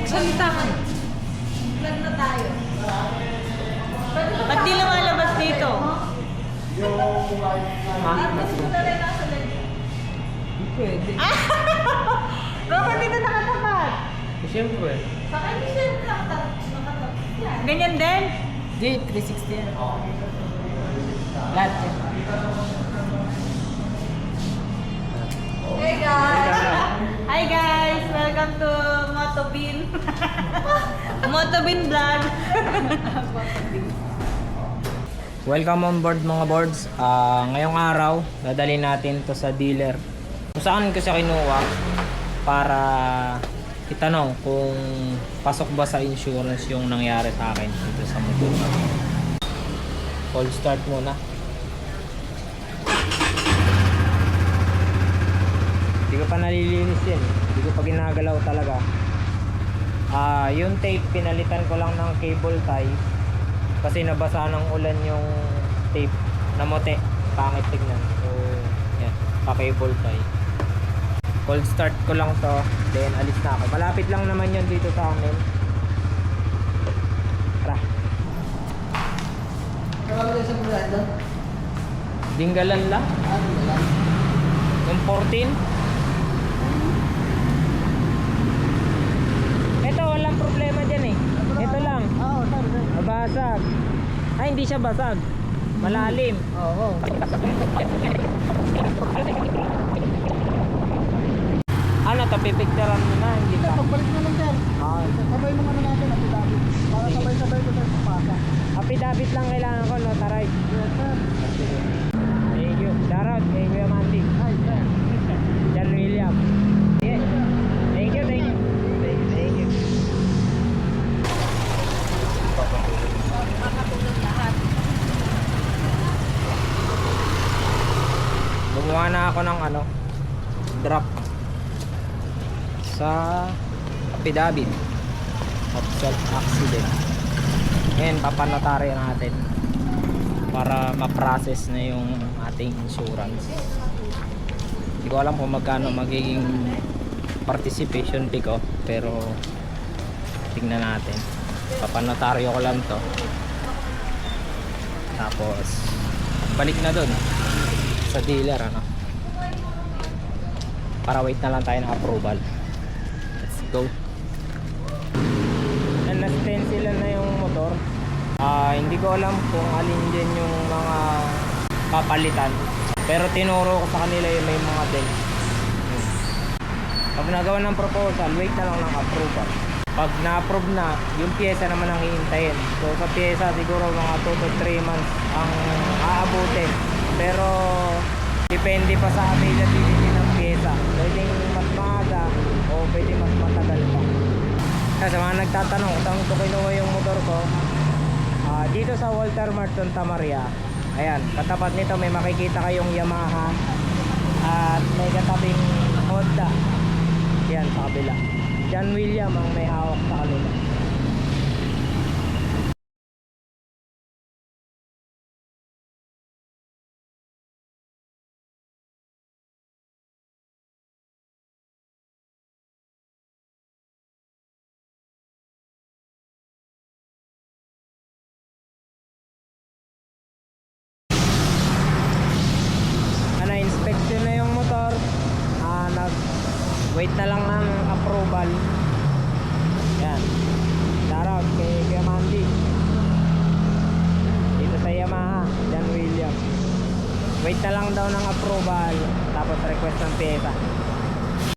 Magsalita ka. Vlog na tayo. Ba't di lumalabas dito? Tapos mo na rin nasa leg. Pwede. Bakit dito nakatapat? Siyempre. Sa akin, hindi siya. Nakatapos yan. Ganyan din? Di, 360 yan. Lahat yan. Hey guys! Hi guys! Welcome to Motobin. Motobin vlog. Welcome on board mga boards. Ah, ngayong araw, dadalhin natin to sa dealer. Kung saan ko siya kinuha para itanong kung pasok ba sa insurance yung nangyari sa akin dito sa motor. Cold start muna. Hindi ko pa nalilinis yan. Hindi ko pa ginagalaw talaga. Ah, yung tape pinalitan ko lang ng cable tie. Kasi nabasa ng ulan yung tape. Namote. Pangit tignan. So yan. Pa-cable tie. Cold start ko lang to. Then alis na ako. Malapit lang naman yun dito sa amin. Tara. Nakakita sa Miranda? dinggalan lang? Ah, lang. yung 14 na. Mabasag. Ay, hindi siya basag. Malalim. Oo. Ano, to pipicturean mo na, hindi pa. pagbalik na lang sir. Ah, Sabay mo muna natin ang pidabit. Para sabay-sabay ko sir sa pasa. affidavit lang kailangan ko, notarized. Yes sir. Thank you. Shoutout kay Kuya Mandy. Hi sir. John William. Yeah. Thank you, thank you. Thank you, thank you. Gumawa na ako ng ano, drop sa affidavit of self-accident. Ngayon, papanotaryo natin para ma-process na yung ating insurance. Hindi ko alam kung magkano magiging participation fee ko, pero tingnan natin. Papanotaryo ko lang to. Tapos, balik na dun sa dealer, ano. Para wait na lang tayo ng approval. Let's go. And na-stencil na yung motor. Ah, hindi ko alam kung alin din yung mga papalitan. Pero tinuro ko sa kanila yung may mga dents. Hmm. Pag nagawa ng proposal, wait na lang ng approval. Pag na-approve na, yung pyesa naman ang hihintayin. So sa pyesa siguro mga 2 to 3 months ang aabutin. Pero depende pa sa availability ng pyesa. Pwedeng mas maaga o pwede mas matagal pa. Sa mga nagtatanong kung ko kinuha yung motor ko, ah, dito sa Walter Mart Santa Maria, ayan, katapat nito may makikita kayong Yamaha at may katabing Honda. Yan, sa kabila. John William ang may hawak sa kanila. Wait na lang ng approval. Yan. Shoutout kay Mandy. Dito sa Yamaha, John William. Wait na lang daw ng approval tapos request ng pyesa.